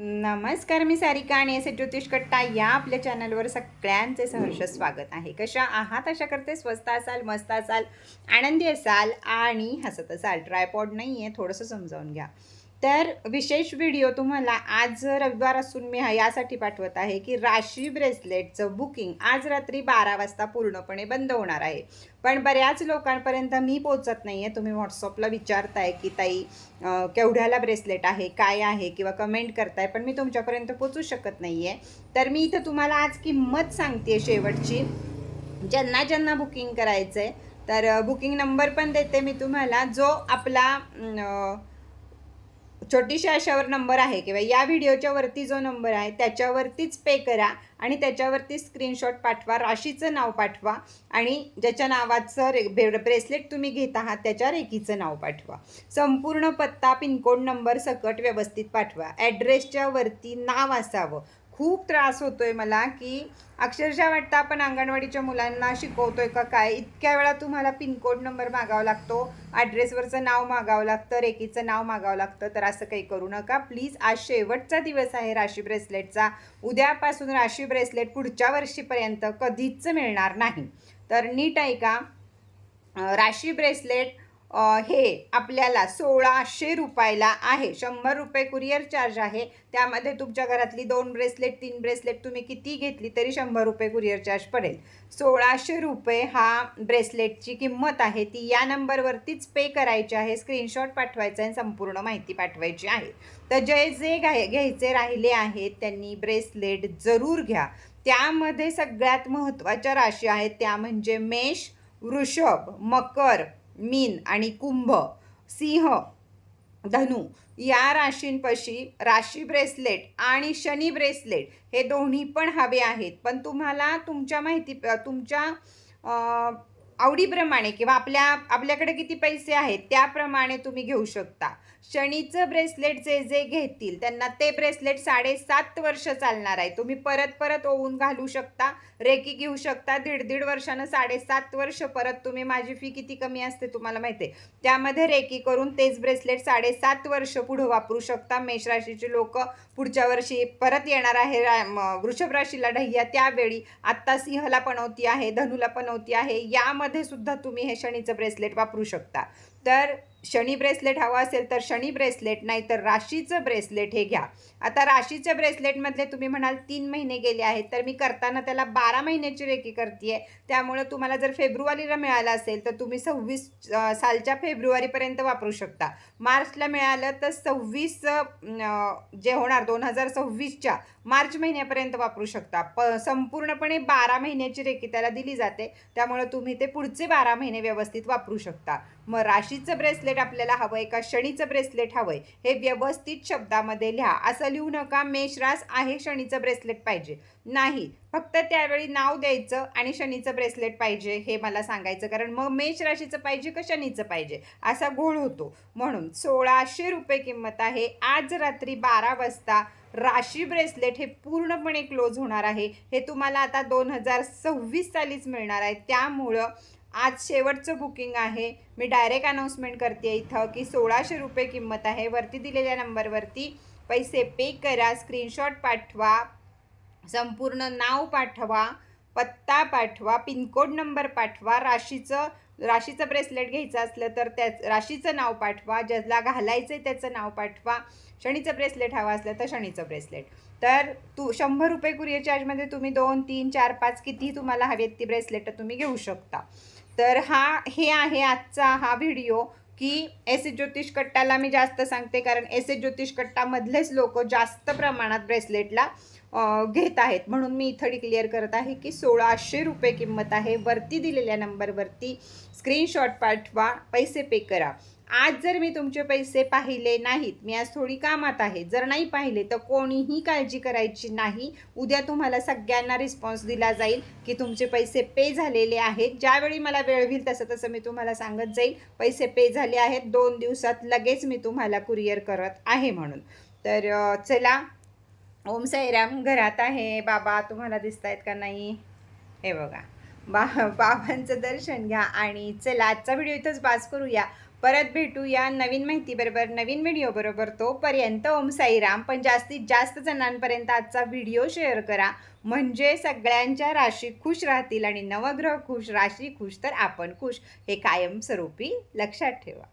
नमस्कार मी सारिका आणि असे ज्योतिष कट्टा या आपल्या चॅनलवर सगळ्यांचे सहर्ष स्वागत आहे. कशा आहात? अशा करते. स्वस्त असाल मस्त असाल आनंदी असाल आणि हसत असाल. ट्रायपॉड नाही आहे थोडंसं समजावून घ्या. तर विशेष व्हिडिओ तुम्हाला आज रविवार असून मी हा यासाठी पाठवत आहे की राशी ब्रेसलेटचं बुकिंग आज रात्री बारा वाजता पूर्णपणे बंद होणार आहे. पण बऱ्याच लोकांपर्यंत मी पोचत नाही आहे तुम्ही व्हॉट्सअपला विचारताय की ताई केवढ्याला ब्रेसलेट आहे काय आहे किंवा कमेंट करताय पण मी तुमच्यापर्यंत पोचू शकत नाही आहे तर मी इथं तुम्हाला आज किंमत सांगते शेवटची. ज्यांना ज्यांना बुकिंग करायचं आहे तर बुकिंग नंबर पण देते मी तुम्हाला. जो आपला छोटीशा अशावर नंबर आहे किंवा या व्हिडिओच्या वरती जो नंबर आहे त्याच्यावरतीच पे करा आणि त्याच्यावरती स्क्रीनशॉट पाठवा राशीचं नाव पाठवा आणि ज्याच्या नावाचं रे ब्रेसलेट तुम्ही घेत आहात त्याच्या रेखीचं नाव पाठवा. संपूर्ण पत्ता पिनकोड नंबर सकट व्यवस्थित पाठवा. ॲड्रेसच्या वरती नाव असावं. खूप त्रास होतोय मला की अक्षरशः वाटतं आपण अंगणवाडीच्या मुलांना शिकवतोय का काय? इतक्या वेळा तुम्हाला पिनकोड नंबर मागावा लागतो ॲड्रेसवरचं नाव मागावं लागतं रेकीचं नाव मागावं लागतं तर असं काही करू नका. प्लीज आज शेवटचा दिवस आहे राशी ब्रेसलेटचा उद्यापासून राशी ब्रेसलेट पुढच्या वर्षीपर्यंत कधीच मिळणार नाही. तर नीट ऐका. राशी ब्रेसलेट हे आपल्याला सोळाशे रुपयाला आहे. शंभर रुपये कुरिअर चार्ज आहे. त्यामध्ये तुमच्या घरातली दोन ब्रेसलेट तीन ब्रेसलेट तुम्ही किती घेतली तरी शंभर रुपये कुरिअर चार्ज पडेल. सोळाशे रुपये हा ब्रेसलेटची किंमत आहे. ती या नंबरवरतीच पे करायची आहे स्क्रीनशॉट पाठवायचा आहे संपूर्ण माहिती पाठवायची आहे. तर जे जे घाय घ्यायचे राहिले आहेत त्यांनी ब्रेसलेट जरूर घ्या. त्यामध्ये सगळ्यात महत्त्वाच्या राशी आहेत. त्या म्हणजे मेष वृषभ मकर मीन आणि कुंभ सिंह धनु या राशींपाशी राशी ब्रेसलेट आणि शनी ब्रेसलेट हे दोन्ही पण हवे आहेत. पण तुम्हाला तुमच्या माहिती तुमच्या आवडीप्रमाणे किंवा आपल्या आपल्याकडे किती पैसे आहेत त्याप्रमाणे तुम्ही घेऊ शकता. शनीचं ब्रेसलेट जे जे घेतील त्यांना ते ब्रेसलेट साडेसात वर्ष चालणार आहे. तुम्ही परत परत ओवून घालू शकता रेकी घेऊ शकता दीड दीड वर्षानं साडेसात वर्ष परत तुम्ही माझी फी किती कमी असते तुम्हाला माहिती आहे. त्यामध्ये रेकी करून तेच ब्रेसलेट साडेसात वर्ष पुढं वापरू शकता. मेष राशीचे लोक पुढच्या वर्षी परत येणार आहे रा- म- वृषभ राशीला ढय्या त्यावेळी. आत्ता सिंहला पणवती आहे धनुला पणवती आहे. यामध्ये सुद्धा तुम्ही हे शनीचं ब्रेसलेट वापरू शकता. तर शनी ब्रेसलेट हवा असेल तर शनी ब्रेसलेट नाही तर राशीचं ब्रेसलेट हे घ्या. आता राशीच्या ब्रेसलेटमधले तुम्ही म्हणाल तीन महिने गेले आहेत तर मी करताना त्याला बारा महिन्याची रेकी करते त्यामुळं तुम्हाला जर फेब्रुवारीला मिळालं असेल तर तुम्ही सव्वीस सालच्या फेब्रुवारीपर्यंत वापरू शकता. मार्चला मिळालं तर सव्वीस जे होणार दोन हजार सव्वीसच्या मार्च महिन्यापर्यंत वापरू शकता. प संपूर्णपणे बारा महिन्याची रेकी त्याला दिली जाते. त्यामुळं तुम्ही ते पुढचे बारा महिने व्यवस्थित वापरू शकता. मग राशीचं ब्रेसलेट आपल्याला हवं आहे का? शनीचं ब्रेसलेट हवं आहे हे व्यवस्थित शब्दामध्ये लिहा. असं लिहू नका मेषरास आहे शनीचं ब्रेसलेट पाहिजे. नाही. फक्त त्यावेळी नाव द्यायचं आणि शनीचं ब्रेसलेट पाहिजे हे मला सांगायचं. कारण मग मेष राशीचं पाहिजे का शनीचं पाहिजे? असा घोळ होतो. म्हणून सोळाशे रुपये किंमत आहे. आज रात्री बारा वाजता राशी ब्रेसलेट हे पूर्णपणे क्लोज होणार आहे. हे तुम्हाला आता दोन हजार सव्वीस सालीच मिळणार आहे. त्यामुळं आज शेवटचं बुकिंग आहे. मी डायरेक्ट अनाऊन्समेंट करते इथं की सोळाशे रुपये किंमत आहे. वरती दिलेल्या नंबरवरती पैसे पे करा स्क्रीनशॉट पाठवा संपूर्ण नाव पाठवा पत्ता पाठवा पिनकोड नंबर पाठवा. राशीचं राशीचं ब्रेसलेट घ्यायचं असलं तर त्या राशीचं नाव पाठवा. ज्याला घालायचं आहे त्याचं नाव पाठवा. शनीचं ब्रेसलेट हवं असलं तर शनीचं ब्रेसलेट तर तू शंभर रुपये कुरिअर चार्जमध्ये तुम्ही दोन तीन चार पाच कितीही तुम्हाला हवेत ती ब्रेसलेट तुम्ही घेऊ शकता. तर हा हे आहे आजचा हा व्हिडिओ की एस ए ज्योतिष कट्टाला मी जास्त सांगते कारण एस ए ज्योतिष कट्टामधलेच लोक जास्त प्रमाणात ब्रेसलेटला घेत आहेत. म्हणून मी इथं डिक्लेअर करत आहे की सोळाशे रुपये किंमत आहे. वरती दिलेल्या नंबरवरती स्क्रीनशॉट पाठवा पैसे पे करा. आज जर मी तुमचे पैसे पाहिले नाहीत मी आज थोडी कामात आहे जर नाही पाहिले तर कोणीही काळजी करायची नाही. उद्या तुम्हाला सगळ्यांना रिस्पॉन्स दिला जाईल की तुमचे पैसे पे झालेले आहेत. ज्यावेळी मला वेळ होईल तसं तसं मी तुम्हाला सांगत जाईल. पैसे पे झाले आहेत दोन दिवसात लगेच मी तुम्हाला कुरिअर करत आहे म्हणून. तर चला. ओम साईराम घरात आहे. बाबा तुम्हाला दिसत आहेत का नाही? हे बघा. बा बाबांचं दर्शन घ्या आणि चला आजचा व्हिडिओ इथंच पास करूया. परत भेटूया नवीन माहितीबरोबर नवीन व्हिडिओबरोबर तोपर्यंत ओम साईराम. पण जास्तीत जास्त जणांपर्यंत आजचा व्हिडिओ शेअर करा. म्हणजे सगळ्यांच्या राशी खुश राहतील आणि नवग्रह खुश राशी खुश तर आपण खुश. हे कायमस्वरूपी लक्षात ठेवा.